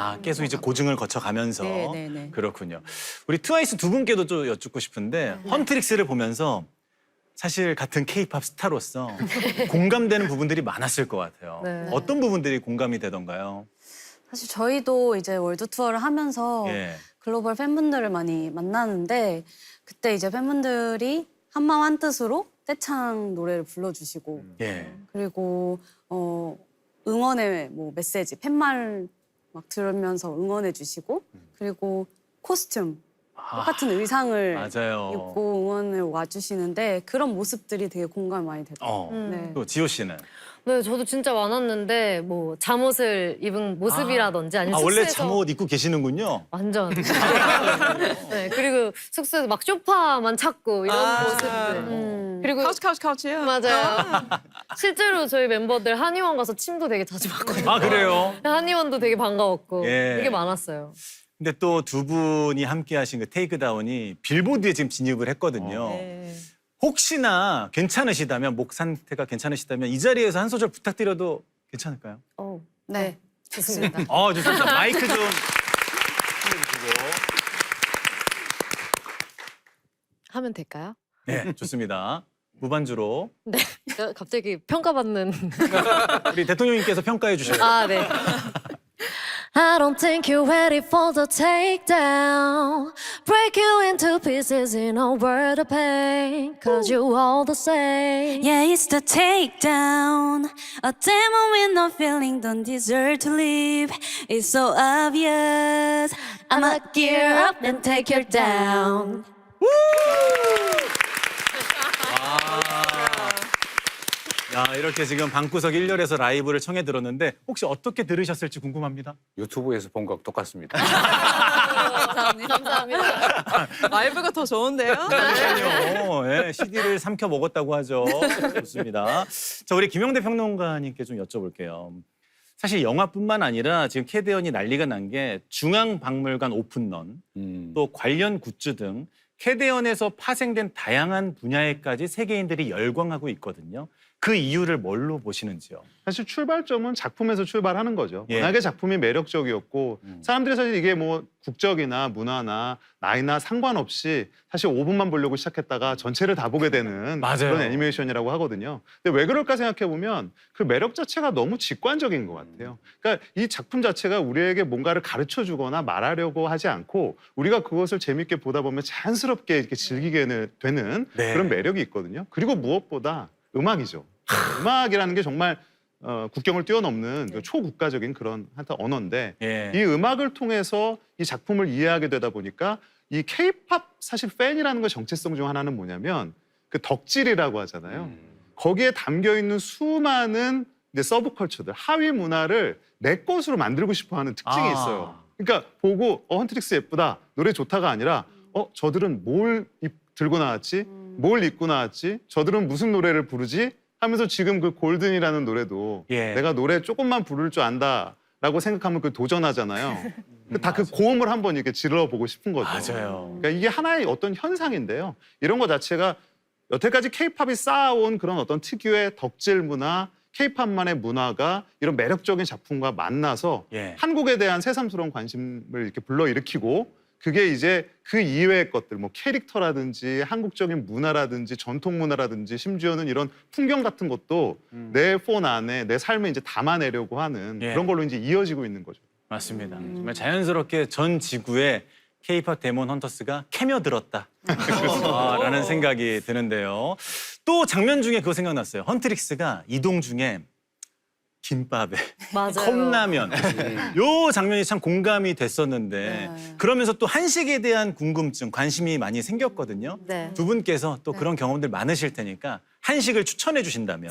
아, 계속 이제 고증을 거쳐가면서 네, 네, 네. 그렇군요. 우리 트와이스 두 분께도 좀 여쭙고 싶은데 헌트릭스를 보면서 사실 같은 케이팝 스타로서 공감되는 부분들이 많았을 것 같아요. 네. 어떤 부분들이 공감이 되던가요? 사실 저희도 이제 월드 투어를 하면서 예. 글로벌 팬분들을 많이 만나는데 그때 이제 팬분들이 한마음 한 뜻으로 떼창 노래를 불러주시고 예. 그리고 어 응원의 뭐 메시지 팻말 막 들으면서 응원해 주시고 그리고 코스튬 똑같은 의상을 아, 맞아요. 입고 응원을 와주시는데 그런 모습들이 되게 공감 많이 되더라고요. 어. 음. 네. 또 지호 씨는 네, 저도 진짜 많았는데 뭐 잠옷을 입은 모습이라든지 아, 아니면 원래 숙소에서 잠옷 입고 계시는군요. 완전. 네, 그리고 숙소에서 막 쇼파만 찾고 이런 아. 모습들. 음. 그리고 카우치 카우치 카우치요. 맞아요. 실제로 저희 멤버들 한의원 가서 침도 되게 자주 받거든요. 아 그래요? 한의원도 되게 반가웠고 예. 되게 많았어요. 근데 또 두 분이 함께 하신 그 테이크다운이 빌보드에 지금 진입을 했거든요. 네. 혹시나 괜찮으시다면 목 상태가 괜찮으시다면 이 자리에서 한 소절 부탁드려도 괜찮을까요? 어, 네. 좋습니다. 어, 좋습니다. 마이크 좀 해주시고. 하면 될까요? 네, 좋습니다. 무반주로 네. 갑자기 평가받는. 우리 대통령님께서 평가해 주셔요. 아, 네. I don't think you're ready for the takedown. Break you into pieces in a world of pain. Cause you all the same. Yeah, it's the takedown. A demon with no feeling don't deserve to live. It's so obvious. I'ma gear up and take you down. 야, 이렇게 지금 방구석 1열에서 라이브를 청해 들었는데 혹시 어떻게 들으셨을지 궁금합니다. 유튜브에서 본 거하고 똑같습니다. 감사합니다. 라이브가 더 좋은데요? 그럼요. 예, CD를 삼켜 먹었다고 하죠. 좋습니다. 자, 우리 김영대 평론가님께 좀 여쭤볼게요. 사실 영화뿐만 아니라 지금 캐대언이 난리가 난 게 중앙박물관 오픈런 음. 또 관련 굿즈 등 캐대언에서 파생된 다양한 분야에까지 세계인들이 열광하고 있거든요. 그 이유를 뭘로 보시는지요? 사실 출발점은 작품에서 출발하는 거죠. 예. 워낙에 작품이 매력적이었고 음. 사람들이 사실 이게 뭐 국적이나 문화나 나이나 상관없이 사실 5분만 보려고 시작했다가 전체를 다 보게 되는 맞아요. 그런 애니메이션이라고 하거든요. 근데 왜 그럴까 생각해 보면 그 매력 자체가 너무 직관적인 것 같아요. 그러니까 이 작품 자체가 우리에게 뭔가를 가르쳐 주거나 말하려고 하지 않고 우리가 그것을 재밌게 보다 보면 자연스럽게 이렇게 즐기게 되는 네. 그런 매력이 있거든요. 그리고 무엇보다 음악이죠. 음악이라는 게 정말 어, 국경을 뛰어넘는 그 초국가적인 그런 한타 언어인데 예. 이 음악을 통해서 이 작품을 이해하게 되다 보니까 이 케이팝 사실 팬이라는 거 정체성 중 하나는 뭐냐면 그 덕질이라고 하잖아요. 음. 거기에 담겨 있는 수많은 이제 서브컬처들, 하위 문화를 내 것으로 만들고 싶어 하는 특징이 아. 있어요. 그러니까 보고 어 헌트릭스 예쁘다. 노래 좋다가 아니라 어 저들은 뭘 입, 들고 나왔지? 뭘 입고 나왔지? 저들은 무슨 노래를 부르지? 하면서 지금 그 골든이라는 노래도 예. 내가 노래 조금만 부를 줄 안다라고 생각하면 그 도전하잖아요. 다 그 고음을 한번 이렇게 질러 보고 싶은 거죠. 맞아요. 그러니까 이게 하나의 어떤 현상인데요. 이런 거 자체가 여태까지 케이팝이 쌓아온 그런 어떤 특유의 덕질 문화, 케이팝만의 문화가 이런 매력적인 작품과 만나서 예. 한국에 대한 새삼스러운 관심을 이렇게 불러일으키고 그게 이제 그 이외의 것들 뭐 캐릭터라든지 한국적인 문화라든지 전통 문화라든지 심지어는 이런 풍경 같은 것도 내 폰 안에 내 삶에 이제 담아내려고 하는 예. 그런 걸로 이제 이어지고 있는 거죠. 맞습니다. 정말 자연스럽게 전 지구에 케이팝 데몬 헌터스가 캐며들었다. 아, 라는 생각이 드는데요. 또 장면 중에 그거 생각났어요. 헌트릭스가 이동 중에 김밥에 맞아요. 컵라면 요 장면이 참 공감이 됐었는데 네. 그러면서 또 한식에 대한 궁금증, 관심이 많이 생겼거든요. 네. 두 분께서 또 그런 경험들 많으실 테니까 한식을 추천해 주신다면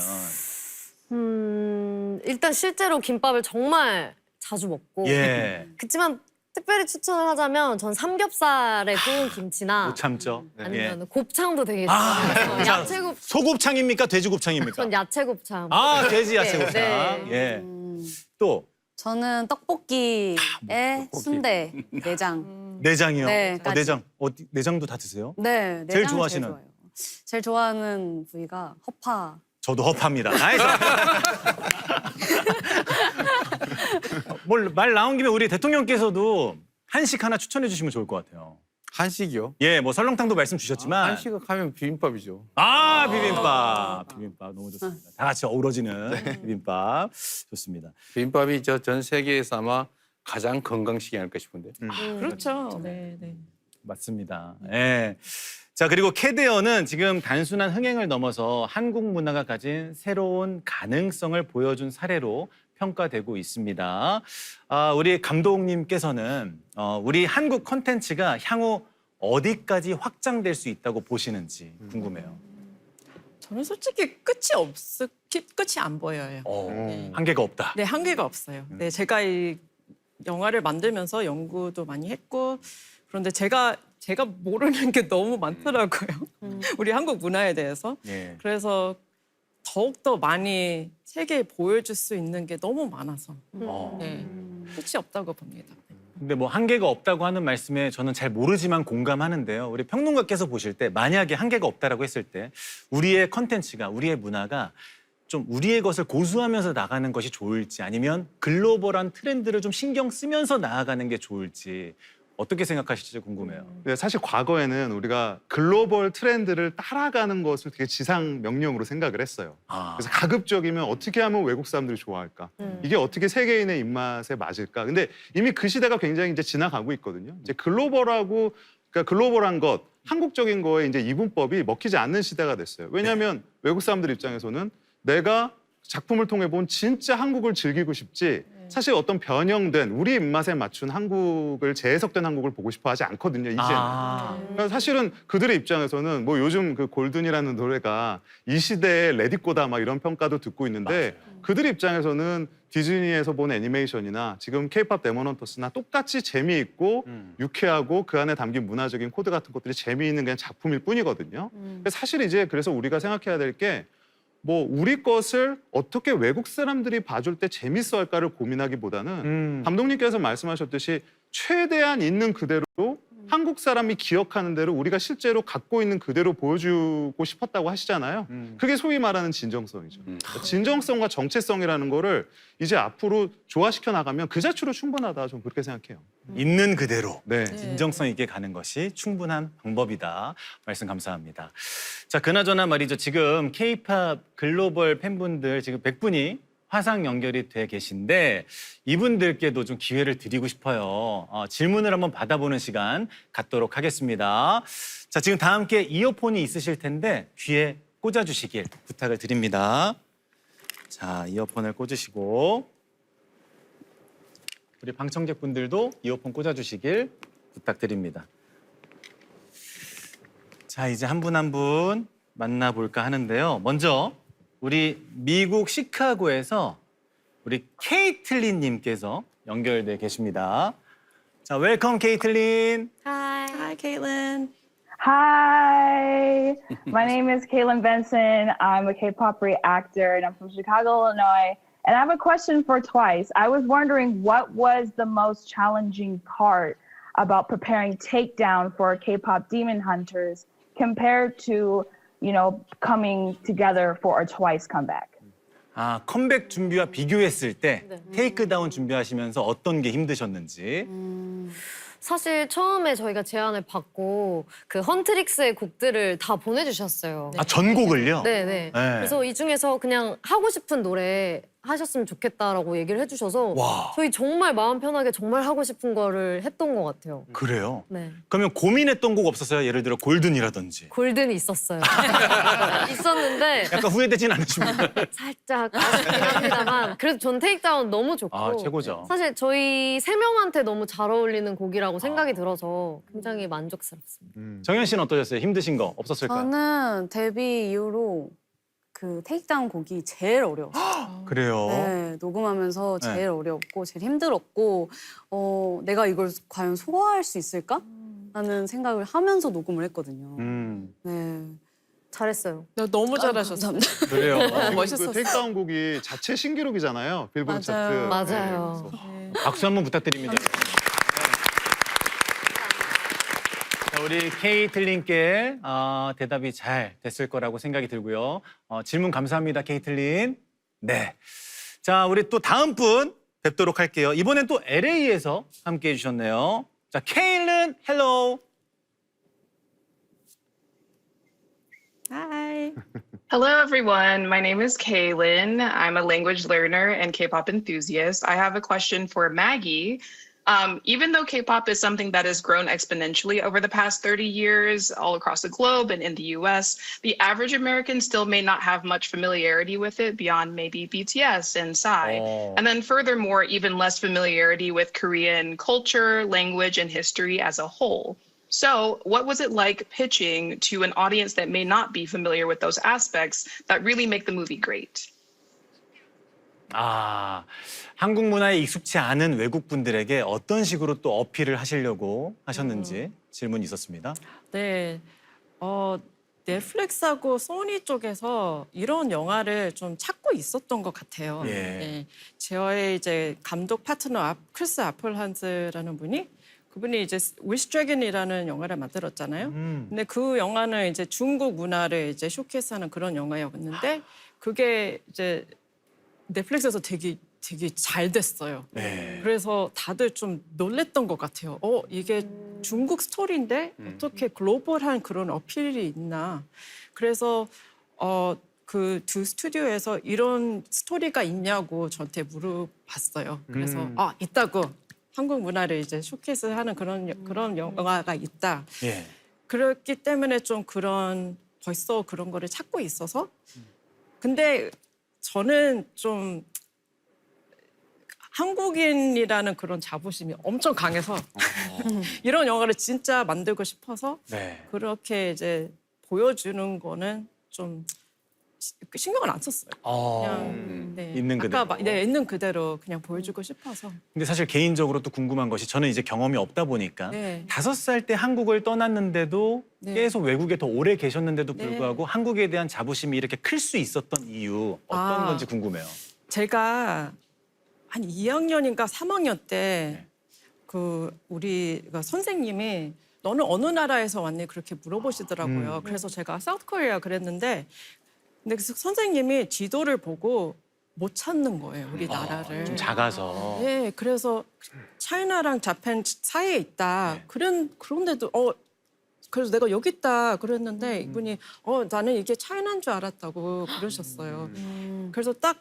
음, 일단 실제로 김밥을 정말 자주 먹고. 예. 그렇지만 특별히 추천을 하자면 전 삼겹살에 구운 김치나 못 참죠. 예. 아니면 곱창도 되게 아, 좋아해요. 곱창. 야채 곱 소곱창입니까? 돼지곱창입니까? 전 야채 곱창. 아, 돼지 야채 네, 곱창. 네. 예. 음, 또 저는 떡볶이에 떡볶이. 순대 내장. 내장이요. 네, 어, 까지. 내장. 어디 내장도 다 드세요? 네, 제일 내장 좋아하시는? 제일 좋아요. 제일 좋아하는 부위가 허파. 저도 허파입니다. 나이스. 뭘 말 나온 김에 우리 대통령께서도 한식 하나 추천해 주시면 좋을 것 같아요. 한식이요? 예, 뭐 설렁탕도 말씀 주셨지만 한식을 하면 비빔밥이죠. 아 비빔밥 비빔밥 너무 좋습니다. 다 같이 어우러지는 비빔밥 좋습니다. 비빔밥이 저 전 세계에서 아마 가장 건강식이 아닐까 싶은데. 그렇죠. 네, 네. 맞습니다. 예. 자 그리고 캐데어는 지금 단순한 흥행을 넘어서 한국 문화가 가진 새로운 가능성을 보여준 사례로 평가되고 있습니다. 아, 우리 감독님께서는 어, 우리 한국 콘텐츠가 향후 어디까지 확장될 수 있다고 보시는지 궁금해요. 저는 솔직히 끝이 없, 끝이 안 보여요. 어, 네. 한계가 없다. 네, 한계가 없어요. 네, 제가 이 영화를 만들면서 연구도 많이 했고 그런데 제가 제가 모르는 게 너무 많더라고요. 우리 한국 문화에 대해서. 예. 그래서 더욱 더 많이 세계에 보여줄 수 있는 게 너무 많아서 어. 네, 끝이 없다고 봅니다. 근데 뭐 한계가 없다고 하는 말씀에 저는 잘 모르지만 공감하는데요. 우리 평론가께서 보실 때 만약에 한계가 없다라고 했을 때 우리의 컨텐츠가 우리의 문화가 좀 우리의 것을 고수하면서 나가는 것이 좋을지 아니면 글로벌한 트렌드를 좀 신경 쓰면서 나아가는 게 좋을지 어떻게 생각하실지 궁금해요. 근데 사실 과거에는 우리가 글로벌 트렌드를 따라가는 것을 되게 지상 명령으로 생각을 했어요. 아, 그래서 가급적이면 어떻게 하면 외국 사람들이 좋아할까? 이게 어떻게 세계인의 입맛에 맞을까? 근데 이미 그 시대가 굉장히 이제 지나가고 있거든요. 이제 글로벌하고 그러니까 글로벌한 것, 한국적인 거에 이제 이분법이 먹히지 않는 시대가 됐어요. 왜냐하면 외국 사람들 입장에서는 내가 작품을 통해 본 진짜 한국을 즐기고 싶지 사실 어떤 변형된 우리 입맛에 맞춘 한국을 재해석된 한국을 보고 싶어 하지 않거든요. 이제는. 아, 그러니까 사실은 그들의 입장에서는 뭐 요즘 그 골든이라는 노래가 이 시대의 레디꼬다 막 이런 평가도 듣고 있는데 그들의 입장에서는 디즈니에서 본 애니메이션이나 지금 케이팝 데모넌터스나 똑같이 재미있고 음. 유쾌하고 그 안에 담긴 문화적인 코드 같은 것들이 재미있는 그냥 작품일 뿐이거든요. 근데 사실 이제 그래서 우리가 생각해야 될 게 뭐 우리 것을 어떻게 외국 사람들이 봐줄 때 재밌어 할까를 고민하기보다는 음. 감독님께서 말씀하셨듯이 최대한 있는 그대로 한국 사람이 기억하는 대로 우리가 실제로 갖고 있는 그대로 보여주고 싶었다고 하시잖아요. 음. 그게 소위 말하는 진정성이죠. 음. 진정성과 정체성이라는 거를 이제 앞으로 조화시켜 나가면 그 자체로 충분하다. 좀 그렇게 생각해요. 있는 그대로 네. 진정성 있게 가는 것이 충분한 방법이다. 말씀 감사합니다. 자, 그나저나 말이죠. 지금 K-팝 글로벌 팬분들 지금 100분이 화상 연결이 돼 계신데 이분들께도 좀 기회를 드리고 싶어요. 어, 질문을 한번 받아보는 시간 갖도록 하겠습니다. 자, 지금 다 함께 이어폰이 있으실 텐데 귀에 꽂아주시길 부탁을 드립니다. 자, 이어폰을 꽂으시고 우리 방청객분들도 이어폰 꽂아주시길 부탁드립니다. 자, 이제 한 분 한 분 만나볼까 하는데요. 먼저 우리 미국 시카고에서 우리 케이틀린님께서 연결돼 계십니다. 자, 웰컴 케이틀린. Hi. Hi, Caitlin. Hi, my name is Kaylin Benson. I'm a K-pop actor and I'm from Chicago, Illinois. And I have a question for Twice. I was wondering what was the most challenging part about preparing Takedown for K-pop Demon Hunters compared to, you know, coming together for a Twice comeback? 아, 컴백 준비와 비교했을 때 테이크다운 준비하시면서 어떤 게 힘드셨는지. 사실 처음에 저희가 제안을 받고 그 헌트릭스의 곡들을 다 보내주셨어요. 아, 전곡을요? 네네. 네. 그래서 이 중에서 그냥 하고 싶은 노래 하셨으면 좋겠다라고 얘기를 해주셔서 와. 저희 정말 마음 편하게 정말 하고 싶은 거를 했던 것 같아요. 그래요? 네. 그러면 고민했던 곡 없었어요? 예를 들어 골든이라든지. 골든이 있었어요. 있었는데 약간 후회되진 않으십니까? 살짝 아쉽긴 합니다만 그래도 전 테이크다운 너무 좋고 아, 최고죠. 사실 저희 세 명한테 너무 잘 어울리는 곡이라고 생각이 들어서 굉장히 만족스럽습니다. 정현 씨는 어떠셨어요? 힘드신 거 없었을까요? 저는 데뷔 이후로 그 테이크다운 곡이 제일 어려웠어요. 그래요. 네, 녹음하면서 네. 제일 어려웠고 제일 힘들었고 어, 내가 이걸 과연 소화할 수 있을까? 라는 생각을 하면서 녹음을 했거든요. 음, 네. 잘했어요. 너 너무 아, 잘하셨어. 감사합니다. 그래요. 지금 멋있었어. 그 테이크다운 곡이 자체 신기록이잖아요. 빌보드 맞아요. 차트. 맞아요. 네, 박수 한번 부탁드립니다. 자, 우리 케이틀린께 어, 대답이 잘 됐을 거라고 생각이 들고요. 어, 질문 감사합니다, 케이틀린. 네. 자, 우리 또 다음 분 뵙도록 할게요. 이번엔 또 LA에서 함께 해주셨네요. 자, 케일은 헬로. Hi. Hello, everyone. My name is Kaylin. I'm a language learner and K pop enthusiast. I have a question for Maggie. Um, even though K pop is something that has grown exponentially over the past 30 years all across the globe and in the US, the average American still may not have much familiarity with it beyond maybe BTS and Psy. Oh. And then, furthermore, even less familiarity with Korean culture, language, and history as a whole. So, what was it like pitching to an audience that may not be familiar with those aspects that really make the movie great? 아, 한국 문화에 익숙치 않은 외국 분들에게 어떤 식으로 또 어필을 하시려고 하셨는지 질문이 있었습니다. 네. 어, 넷플릭스하고 소니 쪽에서 이런 영화를 좀 찾고 있었던 것 같아요. 예. 네. 저의 이제 감독 파트너 앞, 크리스 아플한즈라는 분이 그분이 이제 위스 드래곤이라는 영화를 만들었잖아요. 음. 근데 그 영화는 이제 중국 문화를 이제 쇼케이스하는 그런 영화였는데 그게 이제 넷플릭스에서 되게 되게 잘 됐어요. 네. 그래서 다들 좀 놀랬던 것 같아요. 어, 이게 중국 스토리인데 어떻게 글로벌한 그런 어필이 있나. 그래서 어, 그 두 스튜디오에서 이런 스토리가 있냐고 저한테 물어봤어요. 그래서 음. 아, 있다고. 한국 문화를 이제 쇼케이스하는 그런 그런 영화가 있다. 예. 그렇기 때문에 좀 그런 벌써 그런 거를 찾고 있어서 근데 저는 좀 한국인이라는 그런 자부심이 엄청 강해서 이런 영화를 진짜 만들고 싶어서 네. 그렇게 이제 보여주는 거는 좀 시- 신경을 안 썼어요. 어. 그냥 네. 있는 아까 그대로. 마- 네, 있는 그대로 그냥 보여주고 싶어서. 근데 사실 개인적으로 또 궁금한 것이 저는 이제 경험이 없다 보니까 네. 다섯 살 때 한국을 떠났는데도 네. 계속 외국에 더 오래 계셨는데도 네. 불구하고 한국에 대한 자부심이 이렇게 클 수 있었던 이유 어떤 아. 건지 궁금해요. 제가 한 2학년인가 3학년 때 네. 그 우리 그 선생님이 너는 어느 나라에서 왔니 그렇게 물어보시더라고요. 음. 그래서 제가 사우스 코리아 그랬는데 근데 그 선생님이 지도를 보고 못 찾는 거예요, 우리 나라를. 아, 좀 작아서. 네, 그래서 차이나랑 자판 사이에 있다. 네. 그런 그런데도 어 그래서 내가 여기 있다 그랬는데 음. 이분이 어 나는 이게 차이나인 줄 알았다고 그러셨어요. 음. 그래서 딱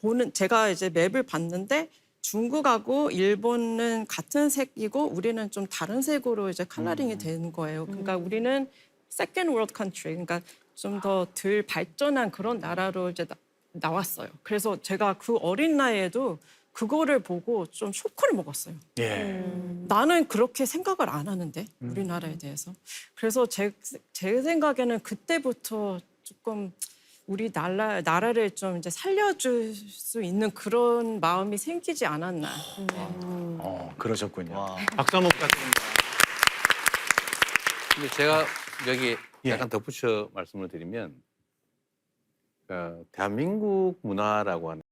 보는 제가 이제 맵을 봤는데 중국하고 일본은 같은 색이고 우리는 좀 다른 색으로 이제 컬러링이 음. 된 거예요. 그러니까 우리는 second world country, 그러니까 좀 더 덜 발전한 그런 나라로 이제 나, 나왔어요. 그래서 제가 그 어린 나이에도 그거를 보고 좀 쇼크를 먹었어요. 예. 나는 그렇게 생각을 안 하는데 우리나라에 대해서. 그래서 제, 제 생각에는 그때부터 조금 우리 나라 나라를 좀 이제 살려줄 수 있는 그런 마음이 생기지 않았나. 어, 그러셨군요. 박수 한번 부탁드립니다. 근데 제가 여기 예. 약간 덧붙여 말씀을 드리면 어, 대한민국 문화라고 하는